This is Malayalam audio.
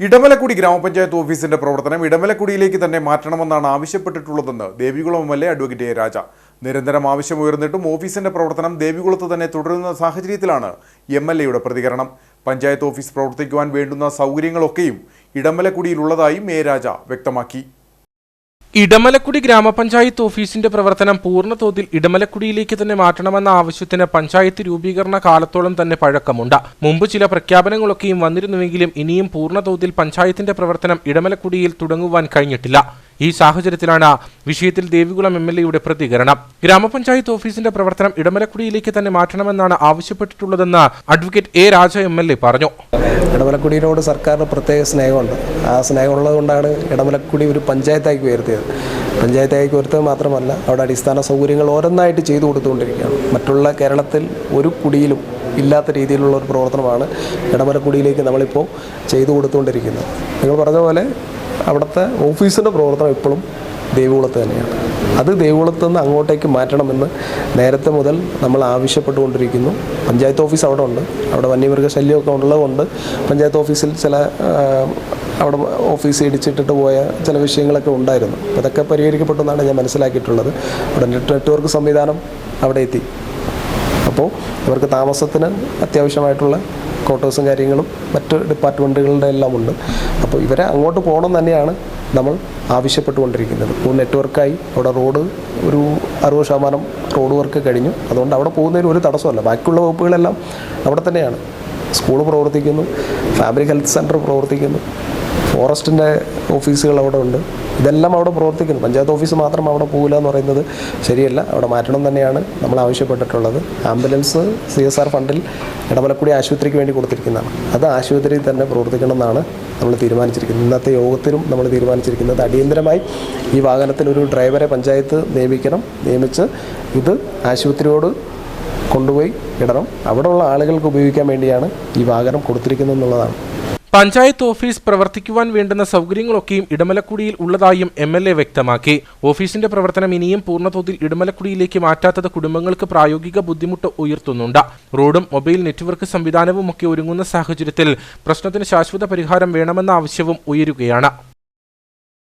ഇടമലക്കുടി ഗ്രാമപഞ്ചായത്ത് ഓഫീസിന്റെ പ്രവർത്തനം ഇടമലക്കുടിയിലേക്ക് തന്നെ മാറ്റണമെന്നാണ് ആവശ്യപ്പെട്ടിട്ടുള്ളതെന്ന് Devikulam M L A advocate A Raja. നിരന്തരം ആവശ്യമുയർന്നിട്ടും ഓഫീസിന്റെ പ്രവർത്തനം ദേവികുളത്ത് തന്നെ തുടരുന്ന സാഹചര്യത്തിലാണ് എം എൽ എയുടെ പ്രതികരണം. പഞ്ചായത്ത് ഓഫീസ് പ്രവർത്തിക്കുവാൻ വേണ്ടുന്ന സൗകര്യങ്ങളൊക്കെയും ഇടമലക്കുടിയിലുള്ളതായും എ രാജ വ്യക്തമാക്കി. ഇടമലക്കുടി ഗ്രാമപഞ്ചായത്ത് ഓഫീസിന്റെ പ്രവർത്തനം പൂർണ തോതിൽ ഇടമലക്കുടിയിലേക്ക് തന്നെ മാറ്റണമെന്ന ആവശ്യത്തിന് പഞ്ചായത്ത് രൂപീകരണ കാലത്തോളം തന്നെ പഴക്കമുണ്ട്. മുമ്പ് ചില പ്രഖ്യാപനങ്ങളൊക്കെയും വന്നിരുന്നുവെങ്കിലും ഇനിയും പൂർണതോതിൽ പഞ്ചായത്തിന്റെ പ്രവർത്തനം ഇടമലക്കുടിയിൽ തുടങ്ങുവാൻ കഴിഞ്ഞിട്ടില്ല. ഈ സാഹചര്യത്തിലാണ് വിഷയത്തിൽ ദേവികുളം എം എൽ എയുടെ പ്രതികരണം. ഗ്രാമപഞ്ചായത്ത് ഓഫീസിന്റെ പ്രവർത്തനം ഇടമലക്കുടിയിലേക്ക് തന്നെ മാറ്റണമെന്നാണ് ആവശ്യപ്പെട്ടിട്ടുള്ളതെന്ന് advocate A Raja M L A പറഞ്ഞു. ഇടമലക്കുടിയിലോട് സർക്കാരിന് പ്രത്യേക സ്നേഹമുണ്ട്. ആ സ്നേഹമുള്ളത് കൊണ്ടാണ് ഇടമലക്കുടി ഒരു പഞ്ചായത്താക്കി ഉയർത്തിയത്. പഞ്ചായത്താക്കി ഉയർത്തിയത് മാത്രമല്ല അവിടെ അടിസ്ഥാന സൗകര്യങ്ങൾ ഓരോന്നായിട്ട് ചെയ്തു കൊടുത്തുകൊണ്ടിരിക്കുകയാണ്. മറ്റുള്ള കേരളത്തിൽ ഒരു കുടിയിലും ഇല്ലാത്ത രീതിയിലുള്ള ഒരു പ്രവർത്തനമാണ് ഇടമലക്കുടിയിലേക്ക് നമ്മളിപ്പോൾ ചെയ്തു കൊടുത്തുകൊണ്ടിരിക്കുന്നത്. നിങ്ങൾ പറഞ്ഞ പോലെ അവിടുത്തെ ഓഫീസിന്റെ പ്രവർത്തനം ഇപ്പോഴും ദേവികുളത്ത് തന്നെയാണ്. അത് ദേവികുളത്ത് നിന്ന് അങ്ങോട്ടേക്ക് മാറ്റണമെന്ന് നേരത്തെ മുതൽ നമ്മൾ ആവശ്യപ്പെട്ടുകൊണ്ടിരിക്കുന്നു. പഞ്ചായത്ത് ഓഫീസ് അവിടെ ഉണ്ട്. അവിടെ വന്യമൃഗ ശല്യമൊക്കെ ഉള്ളതുകൊണ്ട് പഞ്ചായത്ത് ഓഫീസിൽ ചില അവിടെ ഓഫീസ് ഇടിച്ചിട്ടിട്ട് പോയ ചില വിഷയങ്ങളൊക്കെ ഉണ്ടായിരുന്നു. അതൊക്കെ പരിഹരിക്കപ്പെട്ടെന്നാണ് ഞാൻ മനസ്സിലാക്കിയിട്ടുള്ളത്. അവിടെ നെറ്റ്വർക്ക് സംവിധാനം അവിടെ എത്തി. അപ്പോൾ ഇവർക്ക് താമസത്തിന് അത്യാവശ്യമായിട്ടുള്ള ക്വാർട്ടേഴ്സും കാര്യങ്ങളും മറ്റ് ഡിപ്പാർട്ട്മെന്റുകളുടെ എല്ലാം ഉണ്ട്. അപ്പോൾ ഇവരെ അങ്ങോട്ട് പോകണം തന്നെയാണ് നമ്മൾ ആവശ്യപ്പെട്ടുകൊണ്ടിരിക്കുന്നത്. ഇപ്പോൾ നെറ്റ്വർക്കായി അവിടെ റോഡ് ഒരു അറുപത് ശതമാനം റോഡ് വർക്ക് കഴിഞ്ഞു. അതുകൊണ്ട് അവിടെ പോകുന്നതിന് ഒരു തടസ്സമല്ല ബാക്കിയുള്ള വകുപ്പുകളെല്ലാം അവിടെ തന്നെയാണ്. സ്കൂൾ പ്രവർത്തിക്കുന്നു ഫാമിലി ഹെൽത്ത് സെന്റർ പ്രവർത്തിക്കുന്നു. ഫോറസ്റ്റിന്റെ ഓഫീസുകൾ അവിടെ ഉണ്ട്. ഇതെല്ലാം അവിടെ പ്രവർത്തിക്കുന്നു. പഞ്ചായത്ത് ഓഫീസ് മാത്രം അവിടെ പോകില്ല എന്ന് പറയുന്നത് ശരിയല്ല. അവിടെ മാറ്റണം തന്നെയാണ് നമ്മൾ ആവശ്യപ്പെട്ടിട്ടുള്ളത്. ആംബുലൻസ് സി എസ് ആർ ഫണ്ടിൽ ഇടമലക്കുടി ആശുപത്രിക്ക് വേണ്ടി കൊടുത്തിരിക്കുന്നതാണ്. അത് ആശുപത്രിയിൽ തന്നെ പ്രവർത്തിക്കണം എന്നാണ് നമ്മൾ തീരുമാനിച്ചിരിക്കുന്നത്. ഇന്നത്തെ യോഗത്തിലും നമ്മൾ തീരുമാനിച്ചിരിക്കുന്നത് അടിയന്തരമായി ഈ വാഹനത്തിൽ ഒരു ഡ്രൈവറെ പഞ്ചായത്ത് നിയമിക്കണം. നിയമിച്ച് ഇത് ആശുപത്രിയോട് കൊണ്ടുപോയി ഇടണം. അവിടെയുള്ള ആളുകൾക്ക് ഉപയോഗിക്കാൻ വേണ്ടിയാണ് ഈ വാഹനം കൊടുത്തിരിക്കുന്നത് എന്നുള്ളതാണ് പഞ്ചായത്ത് ഓഫീസ് പ്രവർത്തിക്കുവാൻ വേണ്ടുന്ന സൗകര്യങ്ങളൊക്കെയും ഇടമലക്കുടിയിൽ ഉള്ളതായും എം എൽ എ വ്യക്തമാക്കി. ഓഫീസിന്റെ പ്രവർത്തനം ഇനിയും പൂർണതോതിൽ ഇടമലക്കുടിയിലേക്ക് മാറ്റാത്തത് കുടുംബങ്ങൾക്ക് പ്രായോഗിക ബുദ്ധിമുട്ട് ഉയർത്തുന്നുണ്ട്. റോഡും മൊബൈൽ നെറ്റ്വർക്ക് സംവിധാനവും ഒക്കെ ഒരുങ്ങുന്ന സാഹചര്യത്തിൽ പ്രശ്നത്തിന് ശാശ്വത പരിഹാരം വേണമെന്ന ആവശ്യവും ഉയരുകയാണ്.